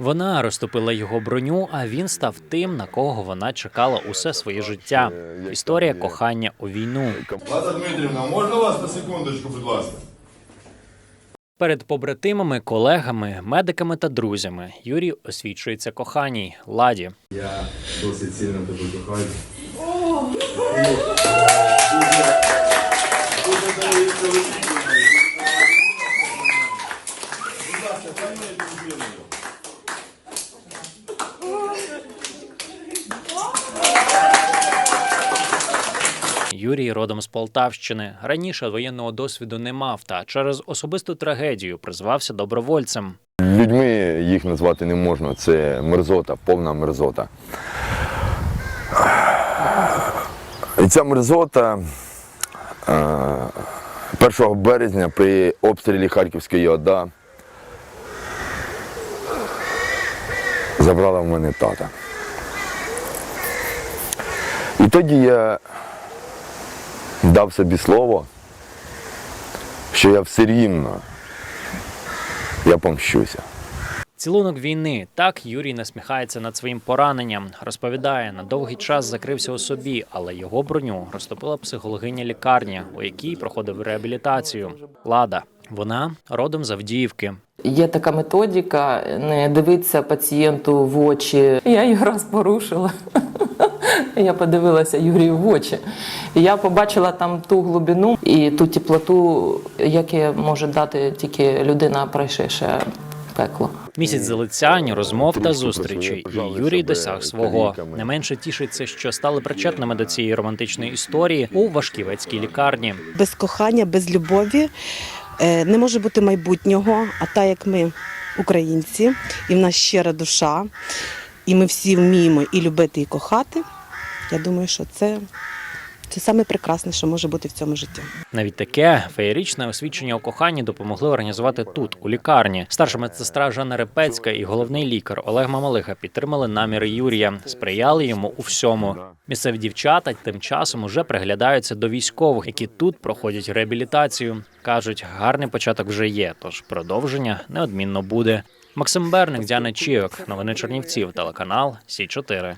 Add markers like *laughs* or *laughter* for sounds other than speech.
Вона розтопила його броню, а він став тим, на кого вона чекала усе своє життя. Історія кохання у війну. Лаза Дмитрівна, можна вас на секундочку, будь ласка? Перед побратимами, колегами, медиками та друзями Юрій освічується коханій ладі. Я досить сильно тебе кохаю. Юрій родом з Полтавщини. Раніше воєнного досвіду не мав та через особисту трагедію призвався добровольцем. Людьми їх назвати не можна. Це мерзота, повна мерзота. І ця мерзота е, 1 березня при обстрілі Харківської ОДА забрала в мене тата. І тоді я дав собі слово, що я все рівно, я помщуся. Цілунок війни. Так Юрій насміхається над своїм пораненням. Розповідає, на довгий час закрився у собі, але його броню розтопила психологиня лікарні, у якій проходив реабілітацію. Лада. Вона родом з Авдіївки. Є така методика не дивитися пацієнту в очі. Я її раз порушила. *laughs* Я подивилася Юрію в очі. І я побачила там ту глибину і ту теплоту, яке може дати тільки людина, пройшовши пекло. Місяць залицянь, розмов та зустрічей. І Юрій досяг свого. Не менше тішиться, що стали причетними до цієї романтичної історії у Вашківецькій лікарні. без кохання, без любові е, не може бути майбутнього. А так як ми українці, і в нас щира душа, і ми всі вміємо і любити, і кохати, я думаю, що це, це саме прекрасне, що може бути в цьому житті. Навіть таке феєричне освідчення у коханні допомогли організувати тут, у лікарні. Старша медсестра Жанна Репецька і головний лікар Олег Мамалиха підтримали наміри Юрія, сприяли йому у всьому. Місцеві дівчата тим часом уже приглядаються до військових, які тут проходять реабілітацію. кажуть, гарний початок вже є, тож продовження неодмінно буде. Максим Берник, Діана Чійок, новини Чернівців, телеканал Сі 4